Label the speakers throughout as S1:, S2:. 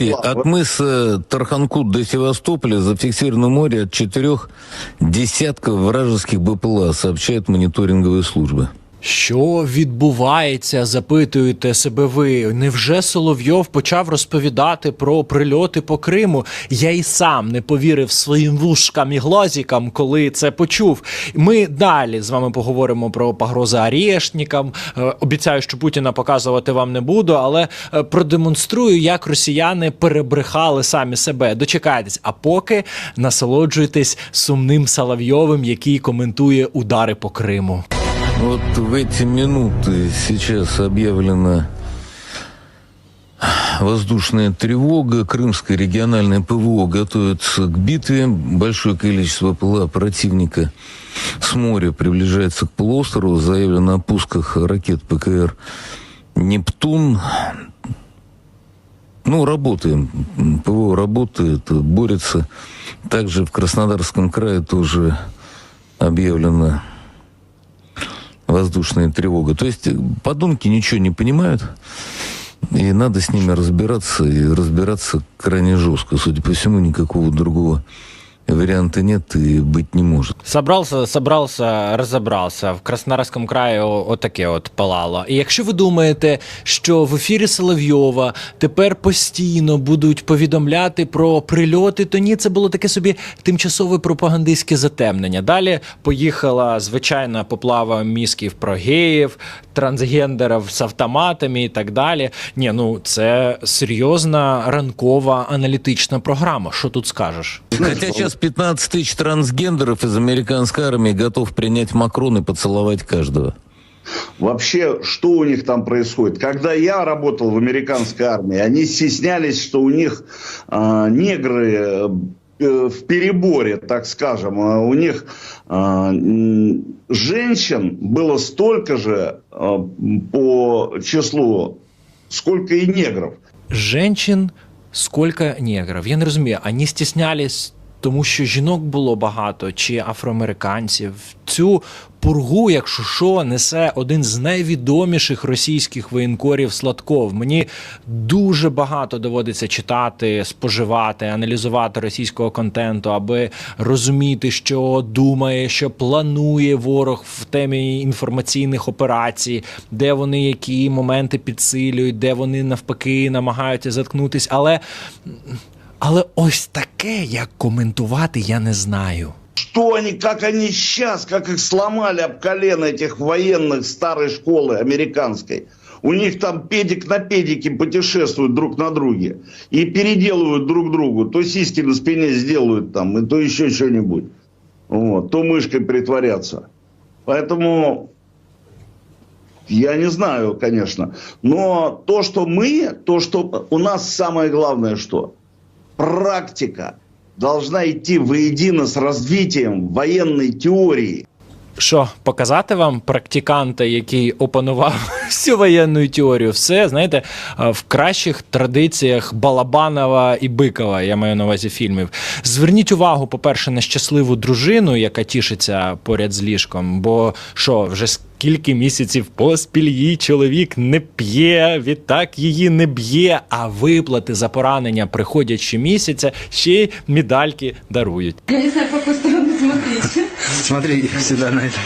S1: И от мыса Тарханкут до Севастополя зафиксировано море от четырех десятков вражеских БПЛА, сообщают мониторинговые службы.
S2: Що відбувається, запитуєте себе ви. Невже Соловйов почав розповідати про прильоти по Криму? Я і сам не повірив своїм вушкам і глазікам, коли це почув. Ми далі з вами поговоримо про погрози арішникам. Е, Обіцяю, що Путіна показувати вам не буду, але е, продемонструю, як росіяни перебрехали самі себе. Дочекайтесь, а поки насолоджуйтесь сумним Соловйовим, який коментує удари по Криму.
S1: Вот в эти минуты сейчас объявлена воздушная тревога. Крымское региональное ПВО готовится к битве. Большое количество ПЛА противника с моря приближается к полуострову. Заявлено о пусках ракет ПКР «Нептун». Ну, работаем. ПВО работает, борется. Также в Краснодарском крае тоже объявлена воздушная тревога. То есть э, подонки ничего не понимают, и надо с ними разбираться, и разбираться крайне жестко. Судя по всему, никакого другого варианта нет и быть не может.
S2: Собрался, собрался, розібрався. В Краснодарському краї отаке от палало. І якщо ви думаєте, що в ефірі Соловйова тепер постійно будуть повідомляти про прильоти, то ні, це було таке собі тимчасове пропагандистське затемнення. Далі поїхала звичайна поплава мізків про геїв, трансгендерів з автоматами і так далі. Ні, ну це серйозна ранкова аналітична програма. Що тут скажеш?
S1: Хотя сейчас 15 тысяч трансгендеров из американской армии готов принять Макрон и поцеловать каждого.
S3: Вообще, что у них там происходит? Когда я работал в американской армии, они стеснялись, что у них а, негры э, в переборе, так скажем. А У них а, м, женщин было столько же а, по числу, сколько и негров.
S2: женщин сколько негрів? Я не розумію, ані стіснялись, тому що жінок було багато, чи афроамериканців. Цю пургу, якщо що, несе один з найвідоміших російських воєнкорів Сладков. Мені дуже багато доводиться читати, споживати, аналізувати російського контенту, аби розуміти, що думає, що планує ворог в темі інформаційних операцій, де вони які моменти підсилюють, де вони навпаки намагаються заткнутись. Але, але ось таке, як коментувати, я не знаю.
S3: Что они, как они сейчас, как их сломали об колено этих военных старой школы американской. У них там педик на педике путешествуют друг на друге и переделывают друг другу. То сиськи на спине сделают там, и то еще что-нибудь. Вот, то мышкой притворятся. Поэтому я не знаю, конечно. Но то, что мы, то, что у нас самое главное, что практика должна идти воедино с развитием военной теории.
S2: Що, показати вам практиканта, який опанував всю воєнну теорію? Все, знаєте, е, в кращих традиціях Балабанова і Бикова, я маю на увазі фільмів. Зверніть увагу, по-перше, на щасливу дружину, яка тішиться поряд з ліжком. Бо що, вже скільки місяців поспіль її чоловік не п'є, відтак її не б'є, а виплати за поранення приходять щомісяця, ще й медальки дарують.
S4: Я не знаю, в какую сторону смотреть.
S5: Смотри всегда на это.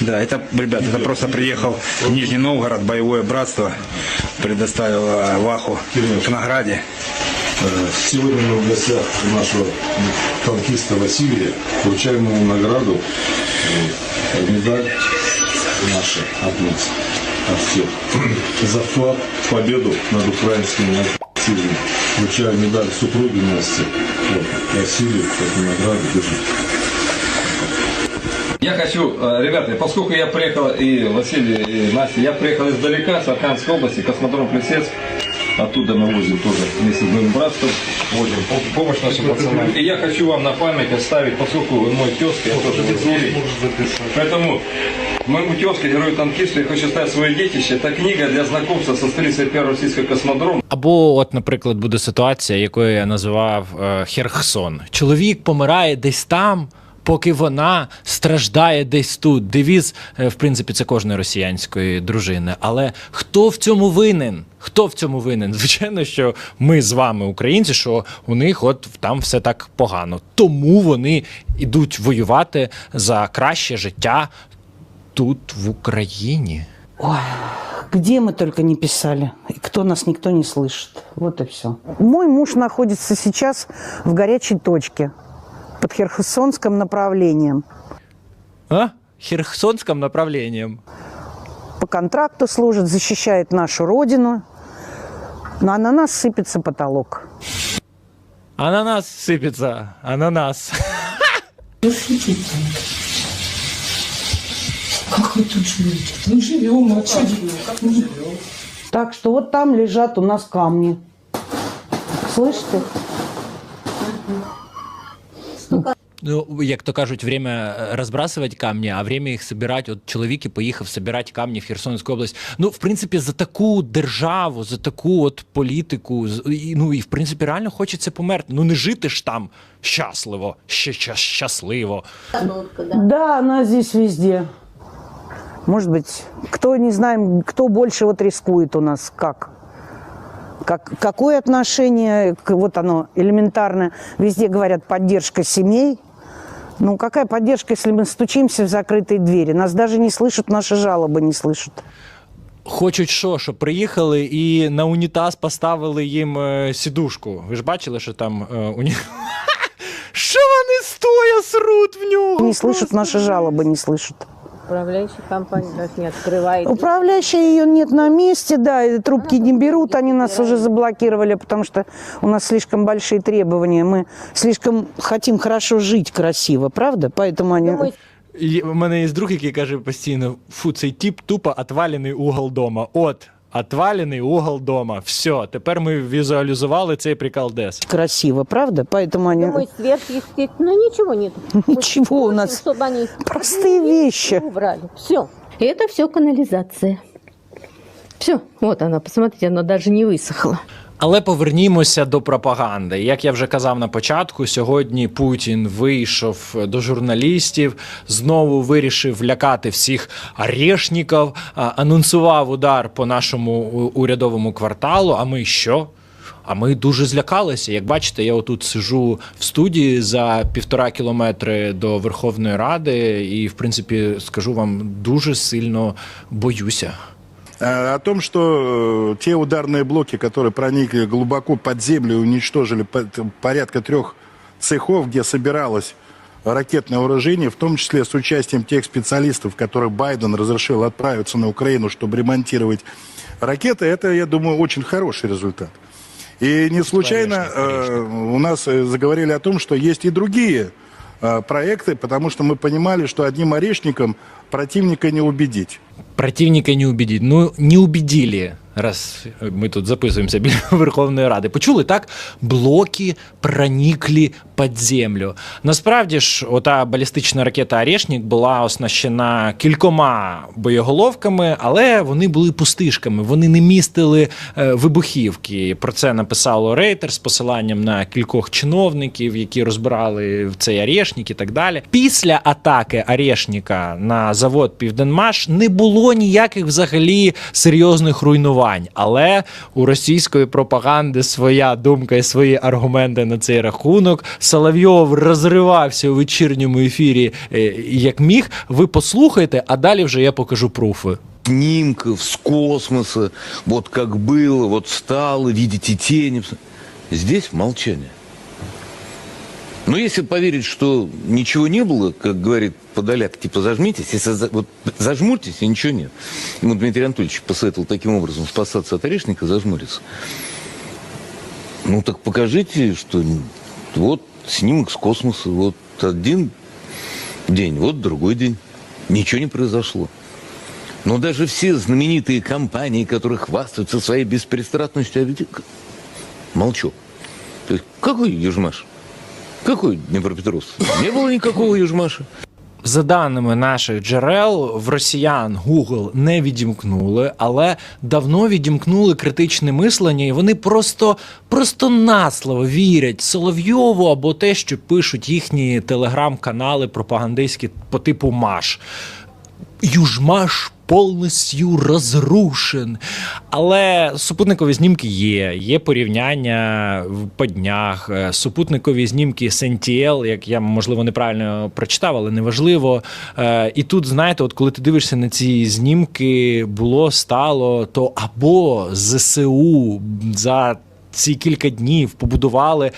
S5: Да, это, ребят, это просто приехал в Нижний Новгород, боевое братство предоставило Ваху к награде.
S6: Сегодня мы в гостях у нашего танкиста Василия вручаем ему награду, э, медаль Наша от нас, от всех, за вклад в победу над украинскими нацистами. Вручаю медаль супруги Насти. Вот, Василию, эту награду держите.
S7: Я хочу, э, ребята, поскольку я приехал, и Василий, и Настя, я приехал издалека, с Архангельской области, космодром Плесецк, оттуда мы возим тоже вместе с моим братством, возим пом- помощь нашим пацанам. И я хочу вам на память оставить, поскольку вы мой тезка, я тоже Василий, поэтому моему тезке, герою-танкисту, я хочу оставить свое детище, это книга для знакомства со столицей первого российского космодрома,
S2: Або, от, наприклад, буде ситуація, якою я називав е, Херхсон. Чоловік помирає десь там, поки вона страждає десь тут. Девіз, е, в принципі, це кожної росіянської дружини. Але хто в цьому винен? Хто в цьому винен? Звичайно, що ми з вами, українці, що у них от там все так погано. Тому вони йдуть воювати за краще життя тут, в Україні.
S8: Ой, где мы только не писали, и кто нас никто не слышит. Вот и все. Мой муж находится сейчас в горячей точке под Херхесонским направлением.
S2: А? Херсонским направлением.
S8: По контракту служит, защищает нашу родину. Но на нас сыпется потолок.
S2: Ананас сыпется. Ананас.
S4: Как вы тут живете? Мы живем, а что
S8: Так что вот там лежат у нас камни. Слышите?
S2: Ну, як то кажуть, время е, розбрасувати камні, а время їх собирати. От чоловік і поїхав збирати камні в Херсонську область. Ну, в принципі, за таку державу, за таку от політику, з- і, ну і в принципі реально хочеться померти. Ну не жити ж там щасливо, ще ща- щасливо.
S8: Да, она здесь везде. Может быть, кто не знаем, кто больше вот рискует у нас, как? Как, какое отношение, к- вот оно элементарно, везде говорят поддержка семей. Ну, какая поддержка, если мы стучимся в закрытые двери? Нас даже не слышат, наши жалобы не слышат.
S2: Хочуть що, щоб приїхали і на унітаз поставили їм е, сідушку. Ви ж бачили, що там е, уні... Що вони стоя срут в нього?
S8: Не слышат, наши жалобы не слышат.
S9: Управляющая компания раз не открывает.
S8: Управляющая ее нет на месте, да, и трубки не берут, они нас уже заблокировали, потому что у нас слишком большие требования, мы слишком хотим хорошо жить красиво, правда? Поэтому они...
S9: Думаю,
S2: І У мене є друг, який каже постійно: фу, цей тип тупо отвалений угол дома. От, отвалений угол дома. Все, тепер ми візуалізували цей прикол Дес.
S8: красиво, правда? Поэтому они...
S9: думаю, сверхъестественно ничего нет.
S8: Ничего у нас.
S9: Чтобы они
S8: Простые вещи.
S9: убрали. Все. Это все канализация. Все. Вот она, посмотрите, она даже не высохла.
S2: Але повернімося до пропаганди. Як я вже казав на початку, сьогодні Путін вийшов до журналістів, знову вирішив лякати всіх арешників, анонсував удар по нашому урядовому кварталу. А ми що? А ми дуже злякалися. Як бачите, я отут сижу в студії за півтора кілометри до Верховної Ради, і, в принципі, скажу вам, дуже сильно боюся.
S10: Э, О том, что э, те ударные блоки, которые проникли глубоко под землю и уничтожили по- порядка трех цехов, где собиралось ракетное вооружение, в том числе с участием тех специалистов, которых Байден разрешил отправиться на Украину, чтобы ремонтировать ракеты, это, я думаю, очень хороший результат. И не случайно э, у нас заговорили о том, что есть и другие проекты, потому что мы понимали, что одним орешником противника не убедить.
S2: Противника не убедить. Ну, не убедили, раз ми тут записуємося біля Верховної Ради. Почули так? Блоки проникли під землю. Насправді ж, ота балістична ракета Орешник була оснащена кількома боєголовками, але вони були пустишками, вони не містили е, вибухівки. Про це написало Рейтер з посиланням на кількох чиновників, які розбирали цей Орешник і так далі. Після атаки Орешника на завод Південмаш не було ніяких взагалі серйозних руйнувань. Але у російської пропаганди своя думка і свої аргументи на цей рахунок. Соловйов розривався у вечірньому ефірі е, як міг. Ви послухайте, а далі вже я покажу пруфи.
S1: Снимков с космоса, вот как было, вот стало, видите тени. Здесь молчание. Но если поверить, что ничего не было, как говорит Подоляк, типа зажмитесь, если за- вот зажмурьтесь, и ничего нет. Ему Дмитрий Анатольевич посоветовал таким образом спасаться от орешника, зажмуриться. Ну так покажите, что вот снимок с космоса, вот один день, вот другой день. Ничего не произошло. Но даже все знаменитые компании, которые хвастаются своей беспристрастностью, а молчу. То есть какой Южмаш? Какой Днепропетровск? Не было никакого Южмаша.
S2: За даними наших джерел, в росіян Google не відімкнули, але давно відімкнули критичне мислення, і вони просто, просто наслово вірять Соловйову або те, що пишуть їхні телеграм-канали пропагандистські по типу Маш. Южмаш повністю розрушен. Але супутникові знімки є, є порівняння по днях. Е, Супутникові знімки Сентіел, як я можливо неправильно прочитав, але неважливо. Е, І тут, знаєте, от коли ти дивишся на ці знімки, було стало, то або ЗСУ за ці кілька днів побудували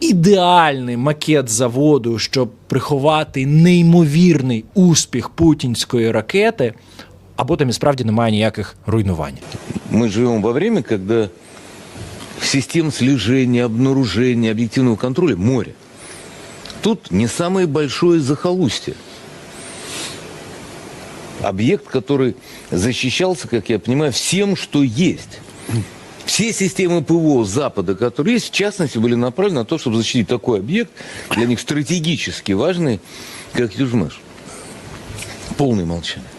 S2: ідеальний макет заводу, щоб приховати неймовірний успіх путінської ракети, або там і справді немає ніяких руйнувань.
S1: Мы живем во время, когда систем слежения, обнаружения, объективного контроля море. Тут не самое большое захолустье. Объект, который защищался, как я понимаю, всем, что есть. Все системы ПВО Запада, которые есть, в частности, были направлены на то, чтобы защитить такой объект, для них стратегически важный, как Южмаш. Полное молчание.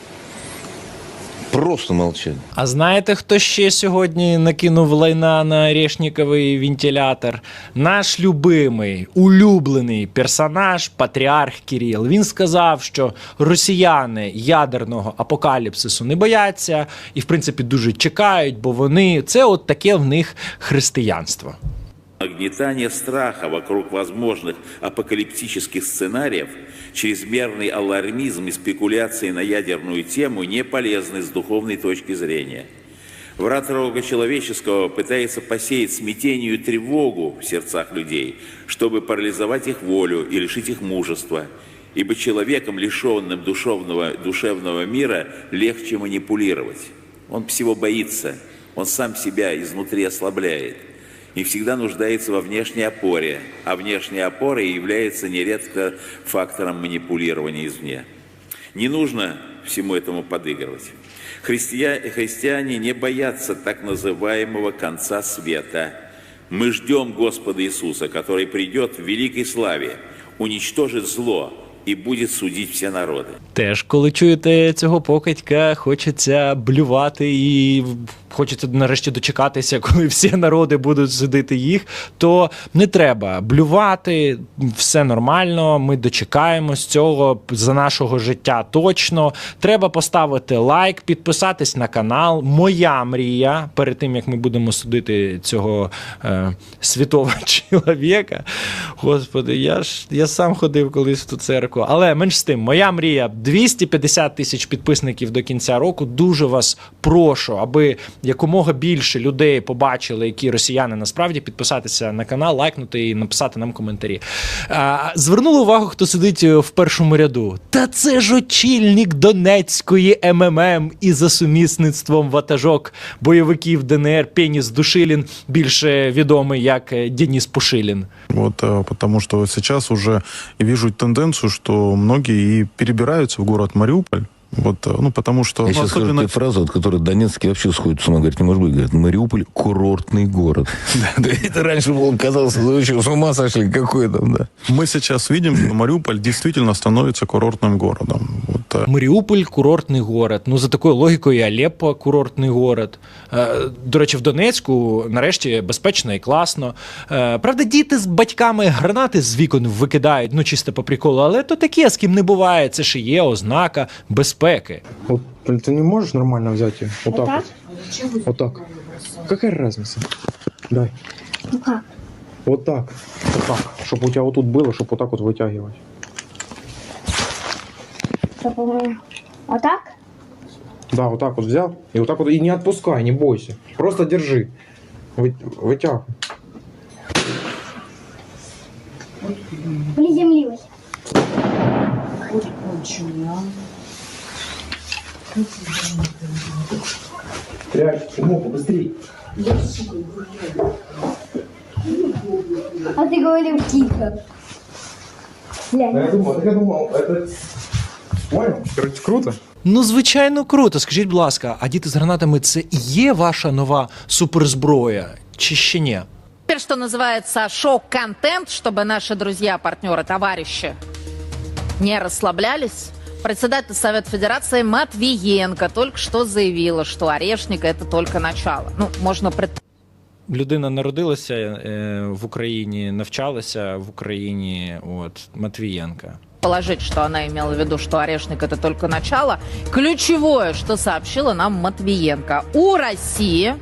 S1: Просто молчание.
S2: А знаєте, хто ще сьогодні накинув лайна на Решніковий вентилятор? Наш любимий, улюблений персонаж, патріарх Кіріл. Він сказав, що росіяни ядерного апокаліпсису не бояться і, в принципі, дуже чекають, бо вони це от таке в них християнство.
S11: Нагнетание страха вокруг возможных апокалиптических сценариев, чрезмерный алармизм и спекуляции на ядерную тему не полезны с духовной точки зрения. Враг рога человеческого пытается посеять смятение и тревогу в сердцах людей, чтобы парализовать их волю и лишить их мужества. Ибо человеком, лишенным душевного, душевного мира, легче манипулировать. Он всего боится, он сам себя изнутри ослабляет и всегда нуждается во внешней опоре, а внешняя опора является нередко фактором манипулирования извне. Не нужно всему этому подыгрывать. Христия- христиане не боятся так называемого конца света. Мы ждем Господа Иисуса, который придет в великой славе, уничтожит зло и будет судить все народы.
S2: Теж, коли чуєте цього покидька, хочеться блювати і хочеться нарешті дочекатися, коли всі народи будуть судити їх, то не треба блювати, все нормально. Ми дочекаємось цього за нашого життя точно. Треба поставити лайк, підписатись на канал. Моя мрія перед тим як ми будемо судити цього е, святого чоловіка. Господи, я ж я сам ходив колись в ту церкву. Але менш з тим, моя мрія 250 тисяч підписників до кінця року. Дуже вас прошу, аби якомога більше людей побачили, які росіяни насправді підписатися на канал, лайкнути і написати нам коментарі. Звернули увагу, хто сидить в першому ряду. Та це ж очільник Донецької МММ і за сумісництвом ватажок бойовиків ДНР Пеніс Душилін, більше відомий як е, Деніс Пушилін.
S12: Вот, э, потому что сейчас уже вижу тенденцию, что многие и перебираются в город Мариуполь. Вот, э, ну, потому что...
S1: Я
S12: ну,
S1: сейчас скажу
S12: особенно-
S1: тебе фразу, от которой Донецкий вообще сходит с ума. Говорит, не может быть. Говорит, Мариуполь – курортный город. Да это раньше было, казалось, ну, что, с ума сошли, какой там, да.
S12: Мы сейчас видим, что Мариуполь действительно становится курортным городом. Вот, э,
S2: Маріуполь курортний город. Ну, за такою логікою, і Алеппо курортний город. Е, До речі, в Донецьку нарешті безпечно і класно. Е, Правда, діти з батьками гранати з вікон викидають, ну чисто по приколу, але то таке, з ким не буває. Це ж і є ознака безпеки.
S13: Вот, блин, ты не можешь нормально взять ее? Вот так вот. Вот так. Какая разница? Дай.
S4: Ну как?
S13: Вот так. Вот так. Чтобы у тебя вот тут было, чтобы Вот так вот.
S4: А так?
S13: Да, вот так вот взял. И вот так вот. И не отпускай, не бойся. Просто держи. Вы, вытягивай.
S4: Приземлилась.
S13: Прячь, Тимоха, побыстрей.
S4: А ты говорил тихо.
S13: Я думал, я думал, это... Понял? Короче, круто.
S2: Ну, звичайно, круто. Скажіть, будь ласка, а діти з гранатами це і є ваша нова суперзброя? Чи ще ні?
S14: Теперь, что называется, шок-контент, чтобы наши друзья, партнеры, товарищи не расслаблялись. Председатель Совета Федерации Матвиенко только что заявила, что Орешник это только начало. Ну, можно пред...
S2: Людина народилася е, в Україні, навчалася в Україні. От Матвієнка.
S14: положить, что она имела в виду, что Орешник это только начало. Ключевое, что сообщила нам Матвиенко. У России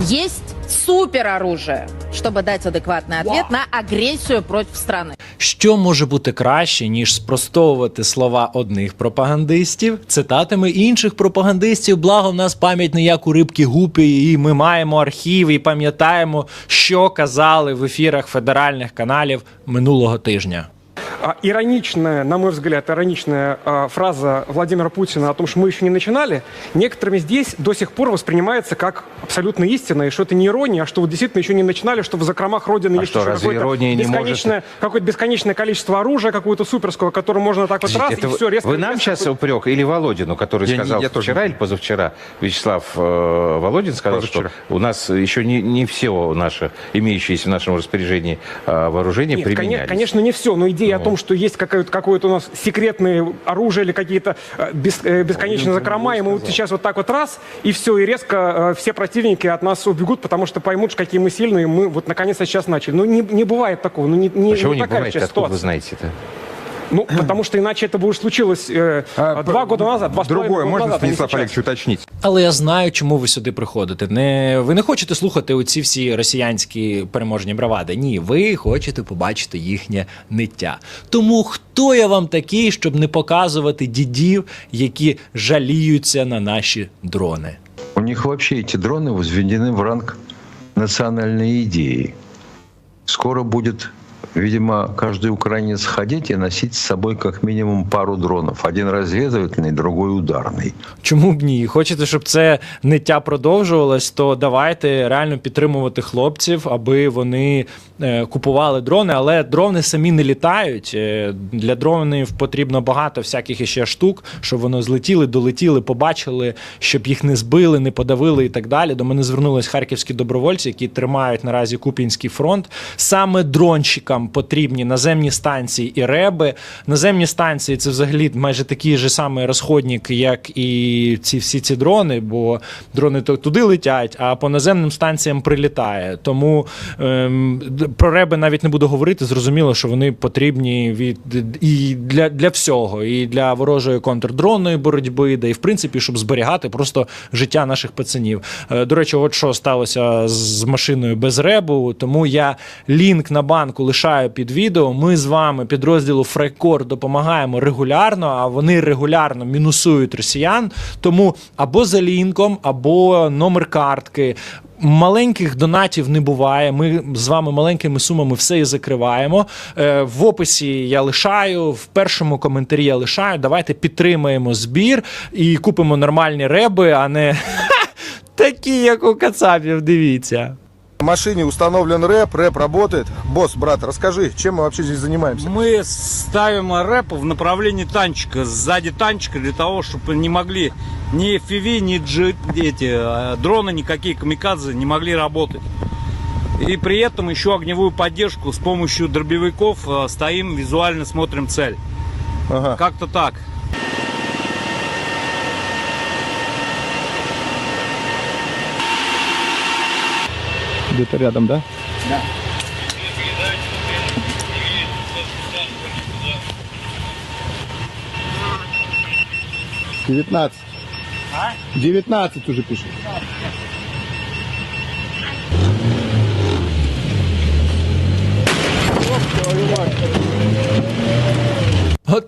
S14: есть супероружие, чтобы дать адекватный ответ на агрессию против страны.
S2: Що може бути краще, ніж спростовувати слова одних пропагандистів цитатами інших пропагандистів? Благо, в нас пам'ять не як у рибки гупі, і ми маємо архів і пам'ятаємо, що казали в ефірах федеральних каналів минулого тижня.
S15: А, Ироничная, на мой взгляд, ироничная а, фраза Владимира Путина о том, что мы еще не начинали, некоторыми здесь до сих пор воспринимается как абсолютно истина, и что это не ирония, а что вот действительно еще не начинали, что в закромах Родины
S16: А
S15: есть
S16: что,
S15: еще
S16: разве
S15: какое-то
S16: ирония не
S15: бесконечное, какое-то бесконечное количество оружия, какого-то суперского, которое можно так вот раз,
S16: это
S15: и
S16: вы,
S15: все, резко...
S16: вы нам
S15: резко
S16: сейчас упрек или Володину, который
S17: Я не-
S16: сказал
S17: я тоже
S16: вчера или позавчера, Вячеслав э, Володин сказал,
S17: Позавчера.
S16: что у нас еще не, не все наши, имеющиеся в нашем распоряжении э, вооружения
S15: Нет,
S16: применялись.
S15: конечно, не все, но идея
S16: Ну.
S15: о том, что есть какое-то, какое-то у нас секретное оружие или какие-то э, бес- э, бесконечные закрома, и мы вот сейчас вот так вот раз, и все, и резко э, все противники от нас убегут, потому что поймут, какие мы сильные, мы вот наконец-то сейчас начали. Ну, не, не бывает такого, ну, не, не,
S16: Почему
S15: не
S16: не
S15: такая
S16: бывает?
S15: сейчас
S16: Откуда вы
S15: ситуация.
S16: знаете-то?
S15: Ну, потому что иначе это бы уже случилось э, два года назад, два с половиной
S17: Другое,
S15: года
S17: можно,
S15: назад, а не
S17: Станислав
S15: сейчас.
S17: Олегович, уточнить?
S2: Але я знаю, чому ви сюди приходите. Не ви не хочете слухати оці всі росіянські переможні бравади. Ні, ви хочете побачити їхнє ниття. Тому хто я вам такий, щоб не показувати дідів, які жаліються на наші дрони?
S18: У них вообще эти дроны возведены в ранг национальной идеи. Скоро будет, видимо, каждый украинец ходить и носить с собой как минимум пару дронов. Один разведывательный, другой ударный.
S2: Чому б ні? Хочете, щоб це ниття продовжувалось, то давайте реально підтримувати хлопців, аби вони е, купували дрони, але дрони самі не літають. Е, Для дронів потрібно багато всяких іще штук, щоб вони злетіли, долетіли, побачили, щоб їх не збили, не подавили і так далі. До мене звернулись харківські добровольці, які тримають наразі Купінський фронт. Саме дронщикам потрібні наземні станції і реби. Наземні станції це взагалі майже такий же самий розходник, як і ці всі ці дрони, бо дрони туди летять, а по наземним станціям прилітає. Тому ем, про реби навіть не буду говорити. Зрозуміло, що вони потрібні від і для, для всього, і для ворожої контрдронної боротьби, да і в принципі, щоб зберігати просто життя наших пацанів. Е, До речі, от що сталося з машиною без ребу. Тому я лінк на банку лишаю під відео. Ми з вами підрозділу Фрайкор допомагаємо регулярно, а вони регулярно мінусують росіян. Тому або за лінком, або номер картки. Маленьких донатів не буває. Ми з вами маленькими сумами все і закриваємо. Е, в описі я лишаю, в першому коментарі я лишаю. Давайте підтримаємо збір і купимо нормальні реби, а не такі, як у Кацапів. Дивіться.
S19: В машине установлен рэп, рэп работает. Босс, брат, расскажи, чем мы вообще здесь занимаемся?
S20: Мы ставим рэп в направлении танчика, сзади танчика, для того, чтобы не могли ни FPV, ни G, эти, э, дроны, никакие камикадзе не могли работать. И при этом еще огневую поддержку с помощью дробовиков э, стоим, визуально смотрим цель. Как-то так.
S17: Где-то рядом, да?
S20: Да.
S19: Девятнадцать. Девятнадцать уже пишет.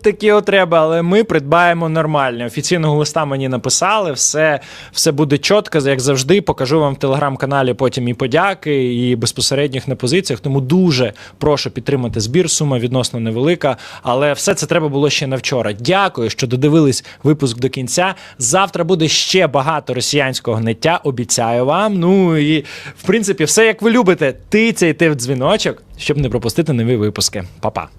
S2: Такі от треба, але ми придбаємо нормальні. Офіційного листа мені написали, все, все буде чітко, як завжди. Покажу вам в телеграм-каналі потім і подяки, і безпосередніх на позиціях. Тому дуже прошу підтримати збір. Сума відносно невелика, але все це треба було ще на вчора. Дякую, що додивились випуск до кінця. Завтра буде ще багато росіянського гниття. Обіцяю вам. Ну і в принципі, все як ви любите. Тицяйте в дзвіночок, щоб не пропустити нові випуски. Па-па.